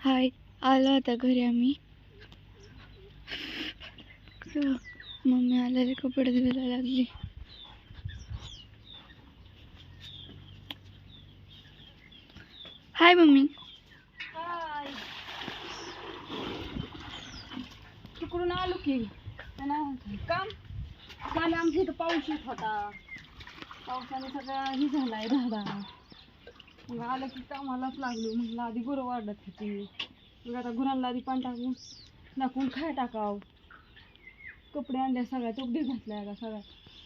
हाय आलो आता घरी आम्ही. मम्मी आलेले कपडे धुवायला लागली. Hi mummy. तिकडून आलो की. काम काल आमच्या इथं पाऊस येत होता. पावसाने सगळं हे झालाय धाडा मग आलं की कामालाच लागलो. म्हटलं आधी गुरं वाढत होती. मग आता गुरांना आधी पाणी टाकून टाकून खाय टाकाव. कपडे आणले सगळ्या चोपडी घातल्या का सगळ्या.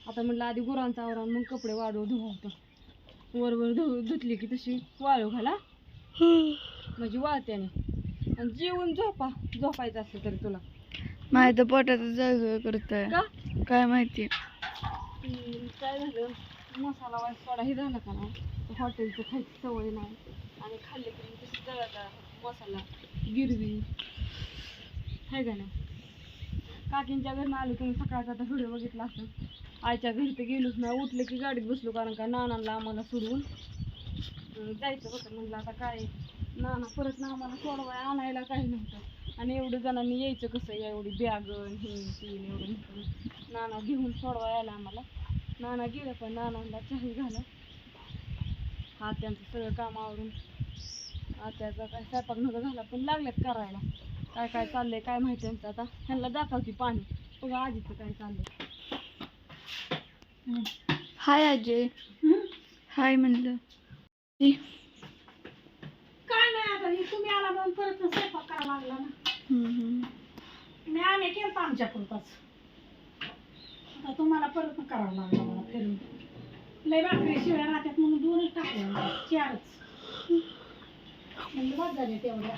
आता म्हटलं आधी गुरांचा आवरा मग कपडे वाढव धुवावतं वर वर धु धुतली की तशी वाळू घाला. म्हणजे वाळत्याने आणि जेवून झोपा. झोपायचं असलं तरी तुला. माझ्या तर पोटाचं जळजळ करतोय. का? काय माहिती? काय झालं? मसाला वाईट सोडा हे का ना हॉटेलचं खायची सवय नाही. आणि खाल्ले की मग तशी जळाचा मसाला गिरवी. आहे का नाही? काकींच्या घरनं आलो तुम्ही सकाळचा आता व्हिडिओ बघितला असं आईच्या घरी तर गेलोच नाही उठले की गाडीत बसलो कारण का नानांना आम्हाला सोडून. जायचं होतं म्हणलं आता काय? नाना परत ना आम्हाला सोडवाय आणायला काही नव्हतं. आणि एवढं जणांनी यायचं कसं? या एवढी बॅग हे तीन एवढं. नाना घेऊन सोडवा यायला आम्हाला. नाना गेलं पण नानांना चहा झाला आत्यांचं सगळं काम आवरून. आत्याचा काय स्वयंपाक नव्हता झाला पण लागल्यात करायला. काय काय चाललंय काय माहिती त्यांचं आता. ह्यांना दाखवती पाणी. बघा आजीचं काय चाललंय. हाय अजय हाय म्हणलं. काय नाही आता हे तुम्ही आला म्हणून परत स्वयंपाक करायला लागला ना. मी आम्ही केलं आमच्या पुरताच. तर तुम्हाला परत करावं लागलं मला फिरून. लय भाकरी शिव्या राहत्यात म्हणून दोनच टाकल्या चारच. म्हणजे बस झाले तेवढ्या.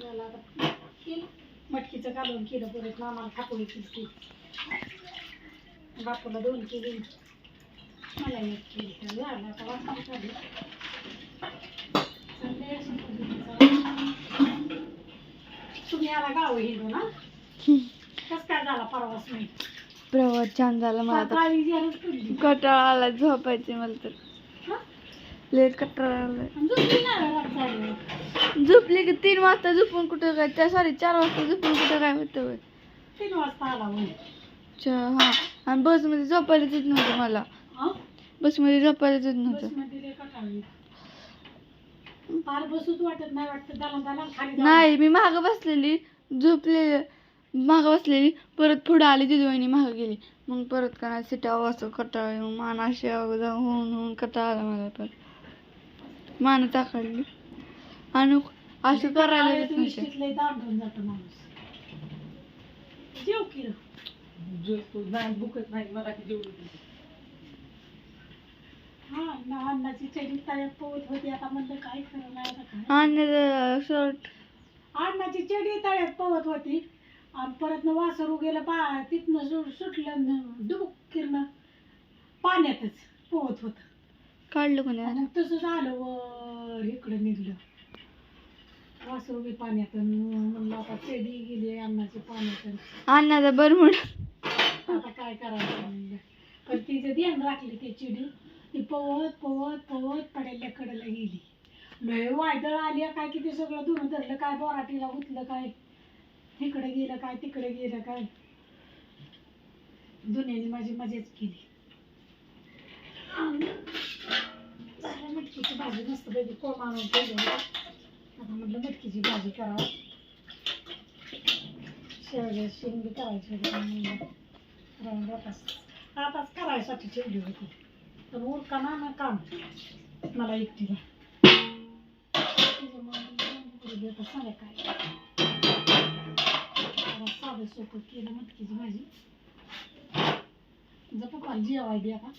झालं आता मटकीचं घालून केलं परत. मामाला खापोळी केली. बापूला दोन केली. मला एक केली. झालं आता वाटत झाली तुम्ही आला गाव हिंदू ना कस काय झाला परवास छान झाला मला तर. सकाळी गरज पडली कटाळा आला झोपायचे मला तर. हं? लेट कटाळा आणि नाही रात झाली झोपली की तीन वाजता झोपून कुठं काय? त्या सॉरी चार वाजता झोपून कुठं काय होतं होय. तीन वाजता आला होय च- हा. आणि बसमध्ये झोपायलाच येत नव्हतं मला. हं? बसमध्ये झोपायलाच येत नव्हतं. बसमध्ये लय कटाळली फार बसूच वाटत नाही वाटतं दाला दाला खाली जाऊन. नाही मी मागं बसलेली झोपले मागं बसलेली परत पुढं आली दिदीवाहिनी मागं गेली मग परत का नाही सिटावं असं कटाळा येऊन मान अशी होऊन होऊन कटाळा आला मला पण मान चाकडली आणि असं करायला काय येत नव्हतं. इष्टीत लय दांडून जातो माणूस जेव की रे. हा ना अन्नाची चडी तळ्यात पोहत होती. आता म्हणलं काय खरं नाही आता काय आणि शर्ट. अण्णाची चडी तळ्यात पोहत होती. आणि परत न वासरू गेलं बा तिथनं सु सुटलं डुबुक किरण. पाण्यातच पोहत होत. काढलं कोणी तसंच आलं वर इकडं निघलं. वासरू बी पाण्यात म्हणलं आता चडी गेली अन्नाची पाण्यात अन्नाचा बरमुड आता काय करायचं म्हणलं. पण तिचं ध्यान राखली ती चिडी ती पवत पवत पवत पडेल्या कडेला गेली. लय वादळ आली काय किती सगळं धुणं धरलं काय बोराटीला गुतलं काय? तिकडे गेलं काय तिकडे गेलं काय? दुन्याने माझी मजाच केली. झालं मटकीची भाजी मस्त पैकी कोळ ठेवली. आता म्हटलं मटकीची भाजी करावं. शेवगे शेंगी करायची होती आताच आताच करायसाठी ठेवली होती. पण उरकाना ना काम. मला एकटीला त्याच्यामुळे आता सांगा काय? जरा साधं सोपं केलं मटकीची भाजी जपा पाहिजे जेवाय दे आता